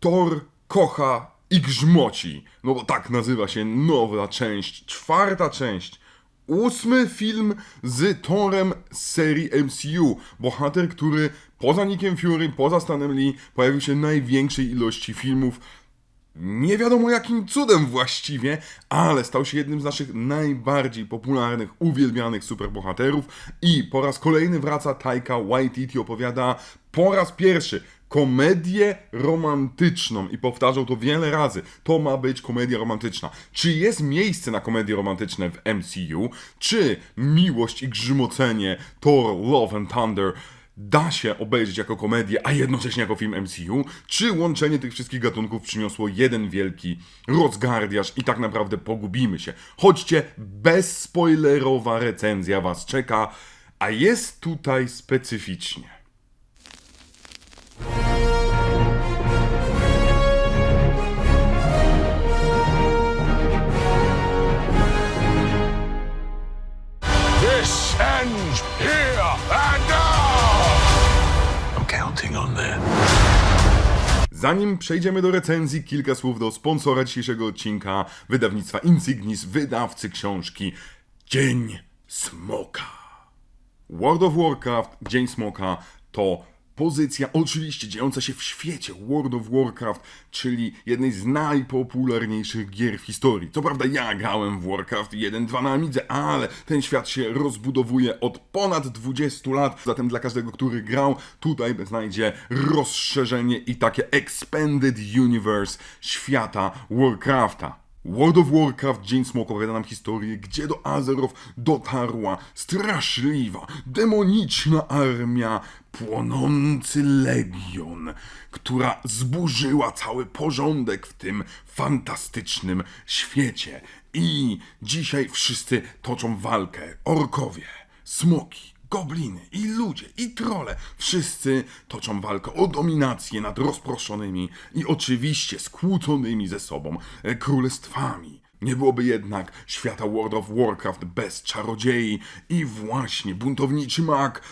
Thor kocha i grzmoci. No bo tak nazywa się nowa część, czwarta część. Ósmy film z Thorem z serii MCU. Bohater, który poza Nickiem Fury, poza Stanem Lee pojawił się największej ilości filmów nie wiadomo jakim cudem właściwie, ale stał się jednym z naszych najbardziej popularnych, uwielbianych superbohaterów i po raz kolejny wraca Taika Waititi opowiada po raz pierwszy komedię romantyczną i powtarzał to wiele razy. To ma być komedia romantyczna. Czy jest miejsce na komedie romantyczne w MCU? Czy miłość i grzmocenie Thor Love and Thunder da się obejrzeć jako komedię, a jednocześnie jako film MCU? Czy łączenie tych wszystkich gatunków przyniosło jeden wielki rozgardiaż i tak naprawdę pogubimy się? Chodźcie, bezspoilerowa recenzja Was czeka, a jest tutaj specyficznie. Zanim przejdziemy do recenzji, kilka słów do sponsora dzisiejszego odcinka, wydawnictwa Insignis, wydawcy książki Dzień Smoka. World of Warcraft, Dzień Smoka to pozycja oczywiście dziejąca się w świecie World of Warcraft, czyli jednej z najpopularniejszych gier w historii. Co prawda ja grałem w Warcraft 1.2 na Amidze, ale ten świat się rozbudowuje od ponad 20 lat, zatem dla każdego, który grał, tutaj znajdzie rozszerzenie i takie Expanded Universe świata Warcrafta. World of Warcraft Dzień Smok opowiada nam historię, gdzie do Azeroth dotarła straszliwa, demoniczna armia, płonący legion, która zburzyła cały porządek w tym fantastycznym świecie. I dzisiaj wszyscy toczą walkę. Orkowie, smoki, Gobliny i ludzie i trole wszyscy toczą walkę o dominację nad rozproszonymi i oczywiście skłóconymi ze sobą królestwami. Nie byłoby jednak świata World of Warcraft bez czarodziei i właśnie buntowniczy mag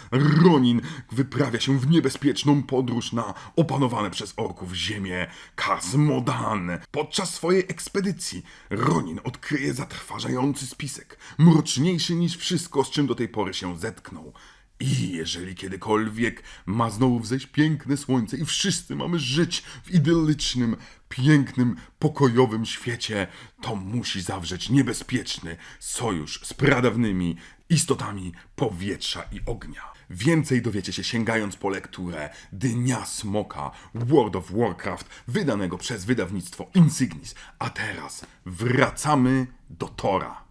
Ronin wyprawia się w niebezpieczną podróż na opanowane przez orków ziemię Kazmodan. Podczas swojej ekspedycji Ronin odkryje zatrważający spisek, mroczniejszy niż wszystko, z czym do tej pory się zetknął. I jeżeli kiedykolwiek ma znowu wzejść piękne słońce i wszyscy mamy żyć w idyllicznym, pięknym, pokojowym świecie, to musi zawrzeć niebezpieczny sojusz z pradawnymi istotami powietrza i ognia. Więcej dowiecie się sięgając po lekturę Dnia Smoka World of Warcraft wydanego przez wydawnictwo Insignis. A teraz wracamy do Tora.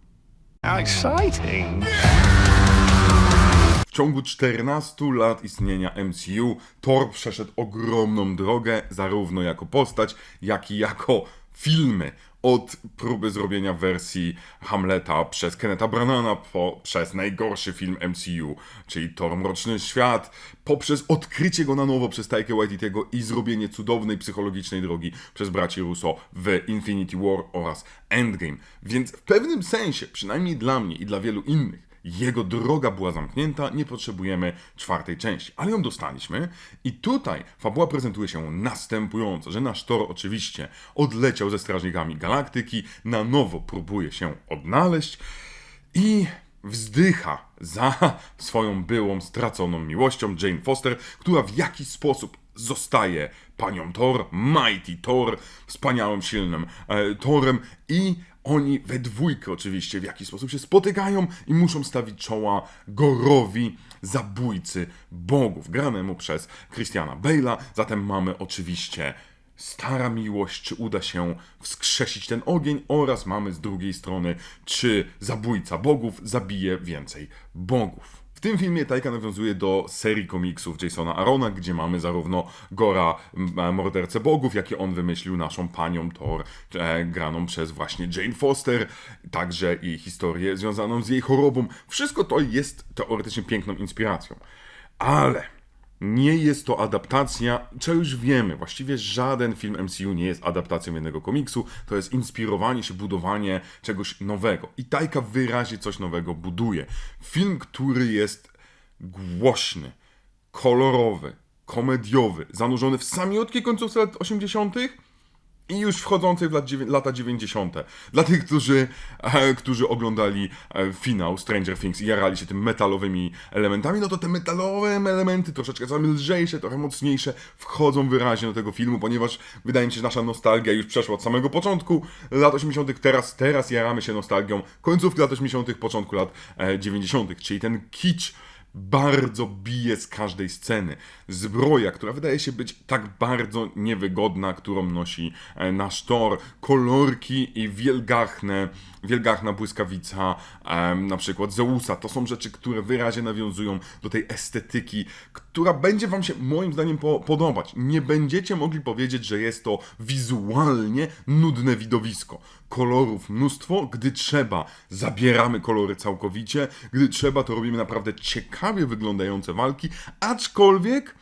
Exciting! Ciągu 14 lat istnienia MCU Thor przeszedł ogromną drogę, zarówno jako postać, jak i jako filmy. Od próby zrobienia wersji Hamleta przez Kenneta Branagha po, przez najgorszy film MCU, czyli Thor Mroczny Świat, poprzez odkrycie go na nowo przez Taika Waititiego i zrobienie cudownej psychologicznej drogi przez braci Russo w Infinity War oraz Endgame. Więc w pewnym sensie, przynajmniej dla mnie i dla wielu innych, jego droga była zamknięta, nie potrzebujemy czwartej części, ale ją dostaliśmy i tutaj fabuła prezentuje się następująco, że nasz Thor oczywiście odleciał ze Strażnikami Galaktyki, na nowo próbuje się odnaleźć i wzdycha za swoją byłą straconą miłością Jane Foster, która w jakiś sposób zostaje panią Thor, Mighty Thor, wspaniałym, silnym e, Thorem i oni we dwójkę oczywiście w jakiś sposób się spotykają i muszą stawić czoła Gorowi, zabójcy bogów, granemu przez Christiana Bale'a. Zatem mamy oczywiście stara miłość, czy uda się wskrzesić ten ogień oraz mamy z drugiej strony, czy zabójca bogów zabije więcej bogów. W tym filmie Taika nawiązuje do serii komiksów Jasona Arona, gdzie mamy zarówno Gora, m, mordercę bogów, jak i on wymyślił naszą panią Thor, e, graną przez właśnie Jane Foster, także i historię związaną z jej chorobą. Wszystko to jest teoretycznie piękną inspiracją. Ale nie jest to adaptacja, co już wiemy. Właściwie żaden film MCU nie jest adaptacją jednego komiksu. To jest inspirowanie się, budowanie czegoś nowego. I Tajka wyraźnie coś nowego buduje. Film, który jest głośny, kolorowy, komediowy, zanurzony w samiutkie końcówce lat 80. i już wchodzącej w lat, lata 90. Dla tych, którzy, e, którzy oglądali e, finał Stranger Things i jarali się tym metalowymi elementami, no to te metalowe elementy, troszeczkę czasami lżejsze, trochę mocniejsze, wchodzą wyraźnie do tego filmu, ponieważ wydaje mi się, że nasza nostalgia już przeszła od samego początku lat 80. Teraz, teraz jaramy się nostalgią końcówki lat 80., początku lat e, 90., czyli ten kicz bardzo bije z każdej sceny. Zbroja, która wydaje się być tak bardzo niewygodna, którą nosi e, nasz Thor, kolorki i wielgachne, wielgachna błyskawica, na przykład Zeusa, to są rzeczy, które wyraźnie nawiązują do tej estetyki, która będzie wam się moim zdaniem po podobać. Nie będziecie mogli powiedzieć, że jest to wizualnie nudne widowisko. Kolorów. Mnóstwo, gdy trzeba, zabieramy kolory całkowicie, gdy trzeba, to robimy naprawdę ciekawie wyglądające walki, aczkolwiek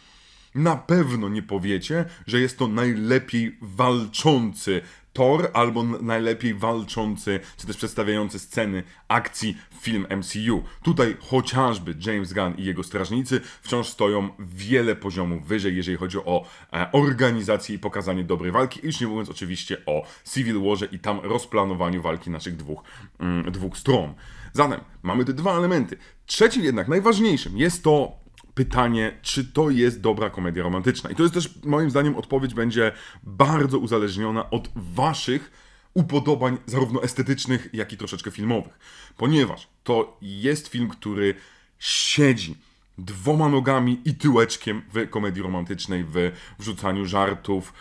na pewno nie powiecie, że jest to najlepiej walczący Thor albo najlepiej walczący, czy też przedstawiający sceny akcji film MCU. Tutaj chociażby James Gunn i jego strażnicy wciąż stoją wiele poziomów wyżej, jeżeli chodzi o e, organizację i pokazanie dobrej walki, już nie mówiąc oczywiście o Civil Warze i tam rozplanowaniu walki naszych dwóch, mm, dwóch stron. Zatem mamy te dwa elementy. Trzecim jednak, najważniejszym jest to pytanie, czy to jest dobra komedia romantyczna. I to jest też, moim zdaniem, odpowiedź będzie bardzo uzależniona od waszych upodobań, zarówno estetycznych, jak i troszeczkę filmowych. Ponieważ to jest film, który siedzi dwoma nogami i tyłeczkiem w komedii romantycznej, w wrzucaniu żartów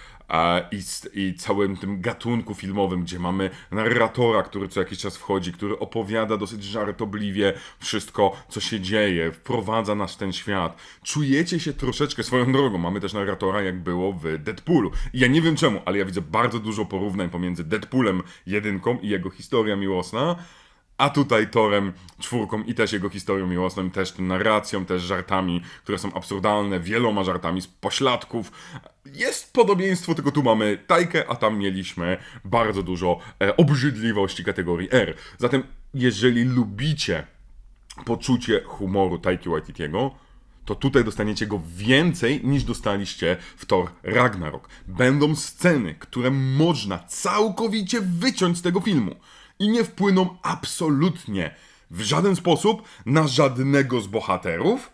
i, i całym tym gatunku filmowym, gdzie mamy narratora, który co jakiś czas wchodzi, który opowiada dosyć żartobliwie wszystko, co się dzieje, wprowadza nas w ten świat. Czujecie się troszeczkę swoją drogą. Mamy też narratora, jak było w Deadpoolu. I ja nie wiem czemu, ale ja widzę bardzo dużo porównań pomiędzy Deadpoolem jedynką i jego historia miłosna, a tutaj Torem czwórką i też jego historią miłosną, też tą narracją, też żartami, które są absurdalne, wieloma żartami z pośladków. Jest podobieństwo, tylko tu mamy tajkę, a tam mieliśmy bardzo dużo e, obrzydliwości kategorii R. Zatem, jeżeli lubicie poczucie humoru Taiki Waititiego, to tutaj dostaniecie go więcej niż dostaliście w Thor Ragnarok. Będą sceny, które można całkowicie wyciąć z tego filmu i nie wpłyną absolutnie w żaden sposób na żadnego z bohaterów,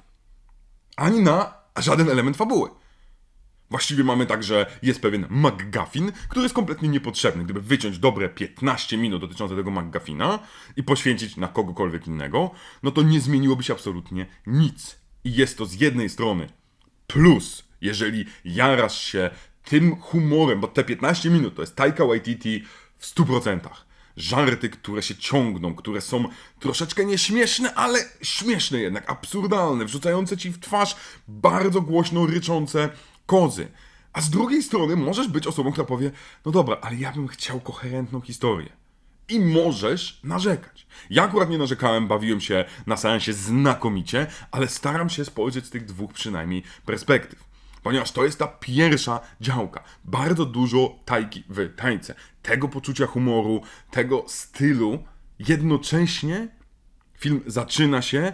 ani na żaden element fabuły. Właściwie mamy tak, że jest pewien McGuffin, który jest kompletnie niepotrzebny. Gdyby wyciąć dobre 15 minut dotyczące tego McGuffina i poświęcić na kogokolwiek innego, no to nie zmieniłoby się absolutnie nic. I jest to z jednej strony plus, jeżeli jarasz się tym humorem, bo te 15 minut to jest Taika Waititi w 100%. Żarty, które się ciągną, które są troszeczkę nieśmieszne, ale śmieszne jednak, absurdalne, wrzucające ci w twarz bardzo głośno ryczące kozy. A z drugiej strony możesz być osobą, która powie, no dobra, ale ja bym chciał koherentną historię. I możesz narzekać. Ja akurat nie narzekałem, bawiłem się na seansie znakomicie, ale staram się spojrzeć z tych dwóch przynajmniej perspektyw. Ponieważ to jest ta pierwsza działka. Bardzo dużo tajki w tańce. Tego poczucia humoru, tego stylu. Jednocześnie film zaczyna się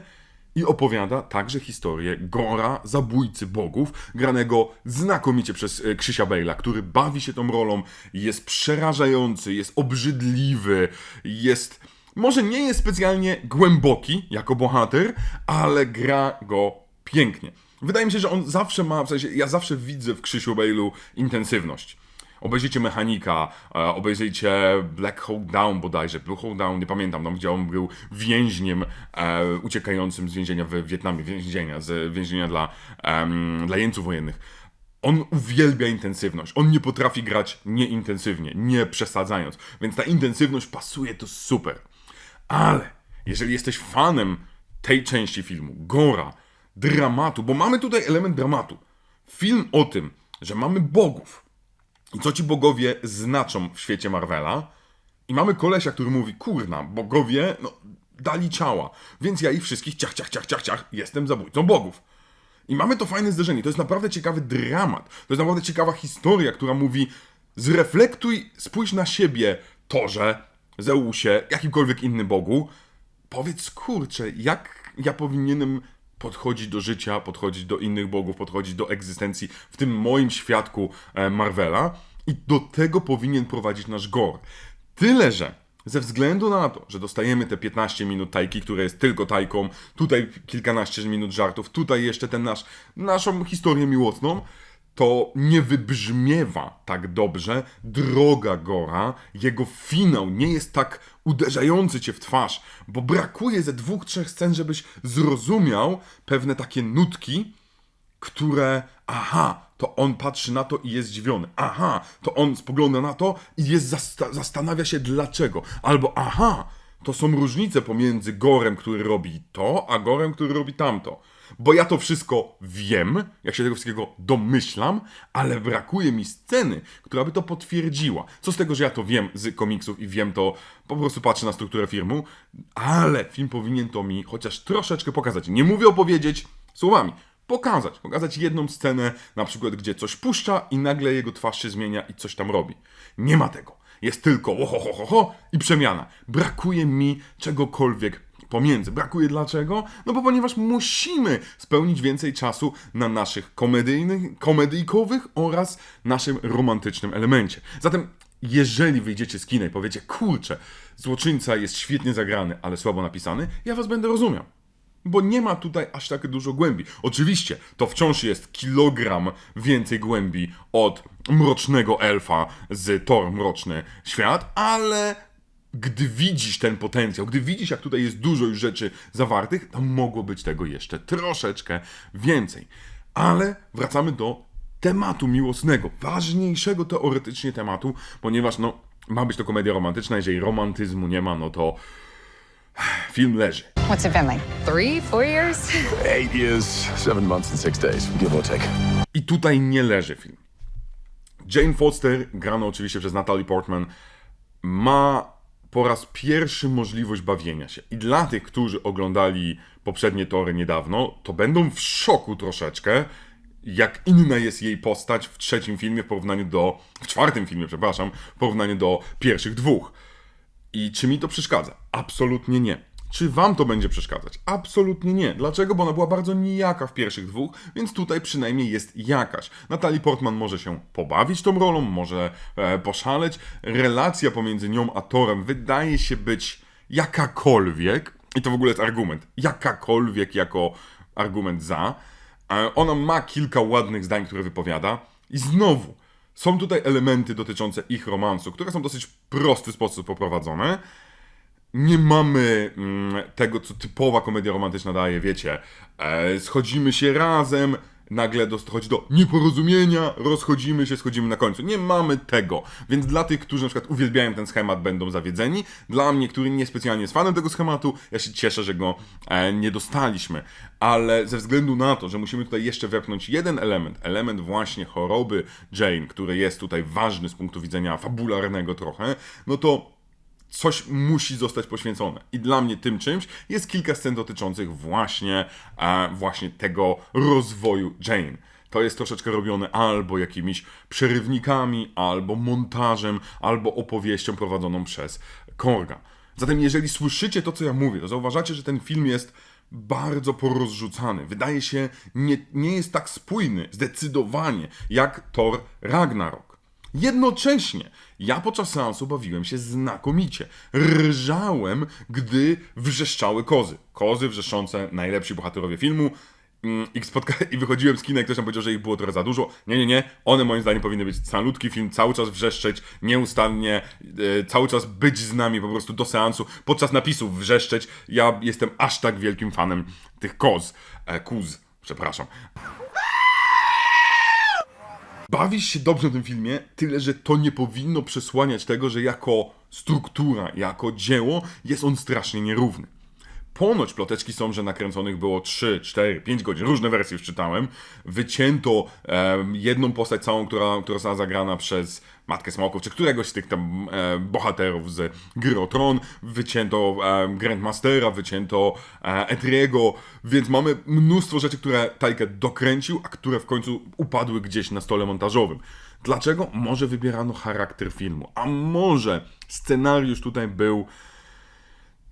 i opowiada także historię Gora, zabójcy bogów, granego znakomicie przez e, Krzysia Bale'a, który bawi się tą rolą, jest przerażający, jest obrzydliwy, jest... Może nie jest specjalnie głęboki jako bohater, ale gra go pięknie. Wydaje mi się, że on zawsze ma, w sensie ja zawsze widzę w Krzysiu Bale'u intensywność. Obejrzyjcie Mechanika, e, obejrzyjcie Black Hawk Down bodajże, Blue Hawk Down, nie pamiętam, tam gdzie on był więźniem e, uciekającym z więzienia w Wietnamie, więzienia, z więzienia dla, dla jeńców wojennych. On uwielbia intensywność. On nie potrafi grać nieintensywnie, nie przesadzając. Więc ta intensywność pasuje to super. Ale jeżeli jesteś fanem tej części filmu, gora, dramatu, bo mamy tutaj element dramatu. Film o tym, że mamy bogów i co ci bogowie znaczą w świecie Marvela. I mamy kolesia, który mówi, kurna, bogowie, no, dali ciała, więc ja ich wszystkich ciach, ciach, ciach, ciach, ciach, jestem zabójcą bogów. I mamy to fajne zderzenie. To jest naprawdę ciekawy dramat. To jest naprawdę ciekawa historia, która mówi: zreflektuj, spójrz na siebie, Torze, Zeusie, jakimkolwiek innym Bogu. Powiedz, kurczę, jak ja powinienem podchodzi do życia, podchodzi do innych bogów, podchodzi do egzystencji w tym moim świadku e, Marvela i do tego powinien prowadzić nasz gore. Tyle, że ze względu na to, że dostajemy te 15 minut tajki, które jest tylko tajką, tutaj kilkanaście minut żartów, tutaj jeszcze ten nasz, naszą historię miłosną, to nie wybrzmiewa tak dobrze droga Gora, jego finał nie jest tak uderzający cię w twarz, bo brakuje ze dwóch, trzech scen, żebyś zrozumiał pewne takie nutki, które, aha, to on patrzy na to i jest zdziwiony. Aha, to on spogląda na to i jest zasta- zastanawia się dlaczego. Albo aha, to są różnice pomiędzy Gorem, który robi to, a Gorem, który robi tamto. Bo ja to wszystko wiem, jak się tego wszystkiego domyślam, ale brakuje mi sceny, która by to potwierdziła. Co z tego, że ja to wiem z komiksów i wiem to, po prostu patrzę na strukturę filmu, ale film powinien to mi chociaż troszeczkę pokazać. Nie mówię opowiedzieć słowami, pokazać. Pokazać jedną scenę, na przykład, gdzie coś puszcza i nagle jego twarz się zmienia i coś tam robi. Nie ma tego. Jest tylko ho, ho, ho, ho, i przemiana. Brakuje mi czegokolwiek pomiędzy. Brakuje dlaczego? No bo ponieważ musimy spełnić więcej czasu na naszych komedyjnych, komedyjkowych oraz naszym romantycznym elemencie. Zatem jeżeli wyjdziecie z kina i powiecie, kurczę, złoczyńca jest świetnie zagrany, ale słabo napisany, ja was będę rozumiał. Bo nie ma tutaj aż tak dużo głębi. Oczywiście, to wciąż jest kilogram więcej głębi od mrocznego elfa z Thor Mroczny Świat, ale gdy widzisz ten potencjał, gdy widzisz, jak tutaj jest dużo już rzeczy zawartych, to mogło być tego jeszcze troszeczkę więcej. Ale wracamy do tematu miłosnego, ważniejszego teoretycznie tematu, ponieważ no, ma być to komedia romantyczna, jeżeli romantyzmu nie ma, no to film leży. What's it been like? Three, four years? Eight years, seven months, and six days, give or take. I tutaj nie leży film. Jane Foster, grana oczywiście przez Natalie Portman, ma po raz pierwszy możliwość bawienia się. I dla tych, którzy oglądali poprzednie tory niedawno, to będą w szoku troszeczkę, jak inna jest jej postać w trzecim filmie w porównaniu do. w czwartym filmie, przepraszam, w porównaniu do pierwszych dwóch. I czy mi to przeszkadza? Absolutnie nie. Czy wam to będzie przeszkadzać? Absolutnie nie. Dlaczego? Bo ona była bardzo nijaka w pierwszych dwóch, więc tutaj przynajmniej jest jakaś. Natalie Portman może się pobawić tą rolą, może e, poszaleć. Relacja pomiędzy nią a Torem wydaje się być jakakolwiek, i to w ogóle jest argument, jakakolwiek jako argument za. E, Ona ma kilka ładnych zdań, które wypowiada, i znowu. Są tutaj elementy dotyczące ich romansu, które są w dosyć prosty sposób poprowadzone nie mamy mm, tego, co typowa komedia romantyczna daje, wiecie. E, schodzimy się razem, nagle dochodzi do nieporozumienia, rozchodzimy się, schodzimy na końcu. Nie mamy tego. Więc dla tych, którzy na przykład uwielbiają ten schemat, będą zawiedzeni. Dla mnie, który niespecjalnie jest fanem tego schematu, ja się cieszę, że go e, nie dostaliśmy. Ale ze względu na to, że musimy tutaj jeszcze wepchnąć jeden element, element właśnie choroby Jane, który jest tutaj ważny z punktu widzenia fabularnego trochę, no to coś musi zostać poświęcone. I dla mnie tym czymś jest kilka scen dotyczących właśnie, e, właśnie tego rozwoju Jane. To jest troszeczkę robione albo jakimiś przerywnikami, albo montażem, albo opowieścią prowadzoną przez Korga. Zatem jeżeli słyszycie to, co ja mówię, to zauważacie, że ten film jest bardzo porozrzucany. Wydaje się, nie, nie jest tak spójny, zdecydowanie, jak Thor Ragnarok. Jednocześnie ja podczas seansu bawiłem się znakomicie. Rżałem, gdy wrzeszczały kozy. Kozy wrzeszczące najlepsi bohaterowie filmu. Mm, I, spotka- I wychodziłem z kina i ktoś tam powiedział, że ich było trochę za dużo. Nie, nie, nie. One moim zdaniem powinny być salutki film, cały czas wrzeszczeć, nieustannie, e, cały czas być z nami po prostu do seansu, podczas napisów wrzeszczeć. Ja jestem aż tak wielkim fanem tych koz. E, kuz, przepraszam. Bawisz się dobrze w tym filmie, tyle że to nie powinno przesłaniać tego, że jako struktura, jako dzieło jest on strasznie nierówny. Ponoć ploteczki są, że nakręconych było 3, 4, 5 godzin, różne wersje już czytałem. Wycięto em, jedną postać całą, która, która została zagrana przez Matkę Smoków, czy któregoś z tych tam e, bohaterów z Gry o Tron. Wycięto e, Grandmastera, wycięto e, Etriego, więc mamy mnóstwo rzeczy, które Taika dokręcił, a które w końcu upadły gdzieś na stole montażowym. Dlaczego? Może wybierano charakter filmu, a może scenariusz tutaj był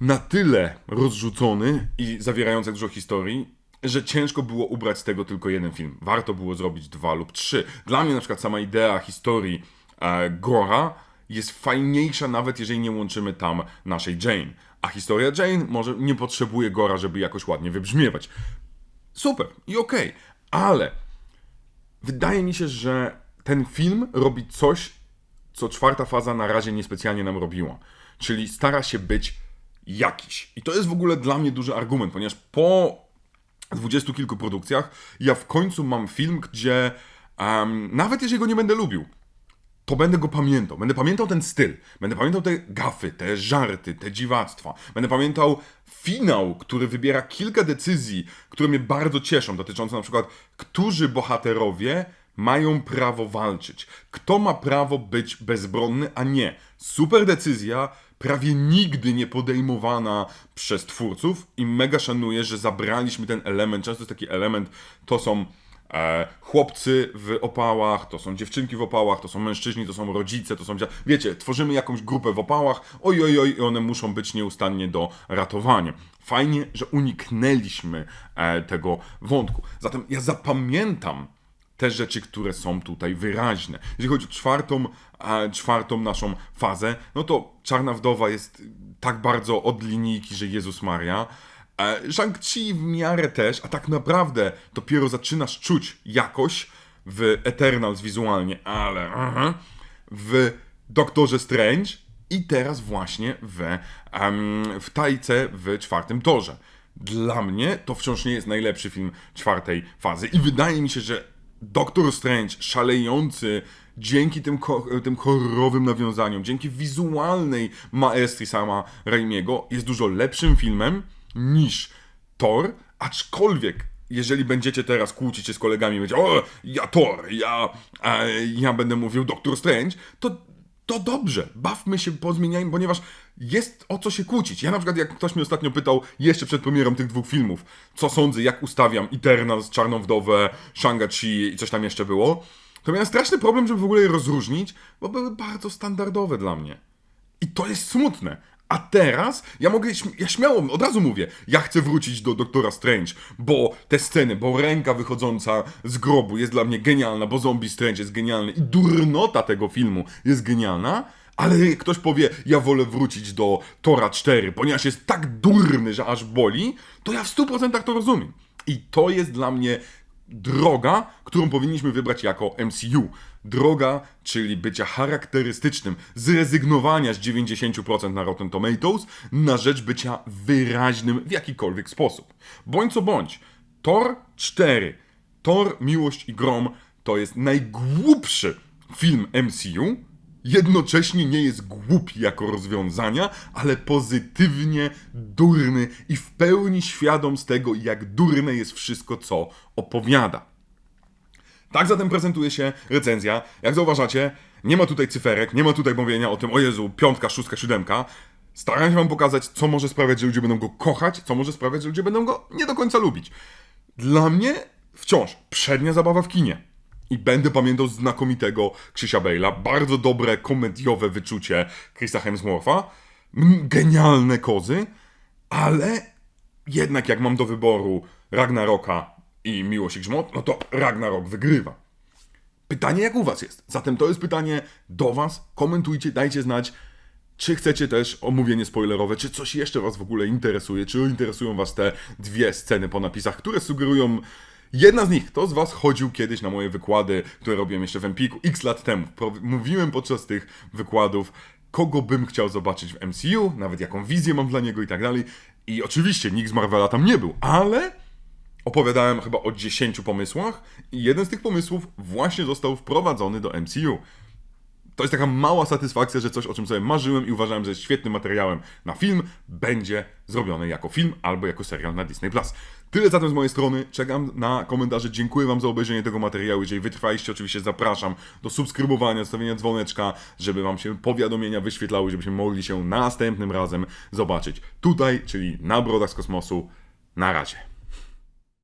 na tyle rozrzucony i zawierający dużo historii, że ciężko było ubrać z tego tylko jeden film. Warto było zrobić dwa lub trzy. Dla mnie na przykład sama idea historii e, Gora jest fajniejsza nawet jeżeli nie łączymy tam naszej Jane. A historia Jane może nie potrzebuje Gora, żeby jakoś ładnie wybrzmiewać. Super i okej, ale wydaje mi się, że ten film robi coś, co czwarta faza na razie niespecjalnie nam robiła. Czyli stara się być jakiś. I to jest w ogóle dla mnie duży argument, ponieważ po dwudziestu kilku produkcjach ja w końcu mam film, gdzie em, nawet jeżeli go nie będę lubił, to będę go pamiętał. Będę pamiętał ten styl. Będę pamiętał te gafy, te żarty, te dziwactwa. Będę pamiętał finał, który wybiera kilka decyzji, które mnie bardzo cieszą, dotyczące na przykład, którzy bohaterowie mają prawo walczyć. Kto ma prawo być bezbronny, a nie. Super decyzja, prawie nigdy nie podejmowana przez twórców i mega szanuję, że zabraliśmy ten element. Często jest taki element, to są e, chłopcy w opałach, to są dziewczynki w opałach, to są mężczyźni, to są rodzice, to są... Wiecie, tworzymy jakąś grupę w opałach, oj, oj, oj, i one muszą być nieustannie do ratowania. Fajnie, że uniknęliśmy e, tego wątku. Zatem ja zapamiętam te rzeczy, które są tutaj wyraźne. Jeżeli chodzi o czwartą, czwartą naszą fazę, no to Czarna Wdowa jest tak bardzo od linijki, że Jezus Maria. E, Shang-Chi w miarę też, a tak naprawdę dopiero zaczynasz czuć jakoś w Eternals wizualnie, ale aha, w Doktorze Strange i teraz właśnie w, em, w Tajce w czwartym torze. Dla mnie to wciąż nie jest najlepszy film czwartej fazy i wydaje mi się, że Doctor Strange szalejący dzięki tym, tym horrorowym nawiązaniom, dzięki wizualnej maestrii sama Raimiego jest dużo lepszym filmem niż Thor, aczkolwiek jeżeli będziecie teraz kłócić się z kolegami i będzie o, ja Thor, ja, e, ja będę mówił Doctor Strange, to to dobrze, bawmy się, pozmieniajmy, ponieważ jest o co się kłócić. Ja na przykład, jak ktoś mnie ostatnio pytał, jeszcze przed premierą tych dwóch filmów, co sądzę, jak ustawiam Eternals, Czarną Wdowę, Shang-Chi i coś tam jeszcze było, to miałem straszny problem, żeby w ogóle je rozróżnić, bo były bardzo standardowe dla mnie. I to jest smutne. A teraz ja mogę, ja śmiało, od razu mówię, ja chcę wrócić do Doktora Strange, bo te sceny, bo ręka wychodząca z grobu jest dla mnie genialna, bo Zombie Strange jest genialny i durnota tego filmu jest genialna, ale ktoś powie, ja wolę wrócić do Tora 4, ponieważ jest tak durny, że aż boli, to ja w 100% to rozumiem. I to jest dla mnie droga, którą powinniśmy wybrać jako MCU. Droga, czyli bycia charakterystycznym, zrezygnowania z 90% na Rotten Tomatoes na rzecz bycia wyraźnym w jakikolwiek sposób. Bądź co bądź, Thor 4, Thor, Miłość i Grom to jest najgłupszy film MCU, jednocześnie nie jest głupi jako rozwiązania, ale pozytywnie durny i w pełni świadom z tego, jak durne jest wszystko, co opowiada. Tak zatem prezentuje się recenzja. Jak zauważacie, nie ma tutaj cyferek, nie ma tutaj mówienia o tym, o Jezu, piątka, szóstka, siódemka. Staram się wam pokazać, co może sprawiać, że ludzie będą go kochać, co może sprawiać, że ludzie będą go nie do końca lubić. Dla mnie wciąż przednia zabawa w kinie. I będę pamiętał znakomitego Krzysia Bale'a, bardzo dobre komediowe wyczucie Chrisa Hemswortha, genialne kozy, ale jednak jak mam do wyboru Ragnaroka i Miłość i Grzmot, no to Ragnarok wygrywa. Pytanie jak u was jest? Zatem to jest pytanie do was. Komentujcie, dajcie znać, czy chcecie też omówienie spoilerowe, czy coś jeszcze was w ogóle interesuje, czy interesują was te dwie sceny po napisach, które sugerują... Jedna z nich, kto z was chodził kiedyś na moje wykłady, które robiłem jeszcze w Empiku x lat temu. Mówiłem podczas tych wykładów, kogo bym chciał zobaczyć w MCU, nawet jaką wizję mam dla niego i tak dalej. I oczywiście nikt z Marvela tam nie był, ale opowiadałem chyba o 10 pomysłach i jeden z tych pomysłów właśnie został wprowadzony do MCU. To jest taka mała satysfakcja, że coś, o czym sobie marzyłem i uważałem, że jest świetnym materiałem na film, będzie zrobione jako film albo jako serial na Disney+. Tyle zatem z mojej strony. Czekam na komentarze. Dziękuję Wam za obejrzenie tego materiału. Jeżeli wytrwaliście, oczywiście zapraszam do subskrybowania, zostawienia dzwoneczka, żeby Wam się powiadomienia wyświetlały, żebyśmy mogli się następnym razem zobaczyć tutaj, czyli na Brodach z Kosmosu. Na razie.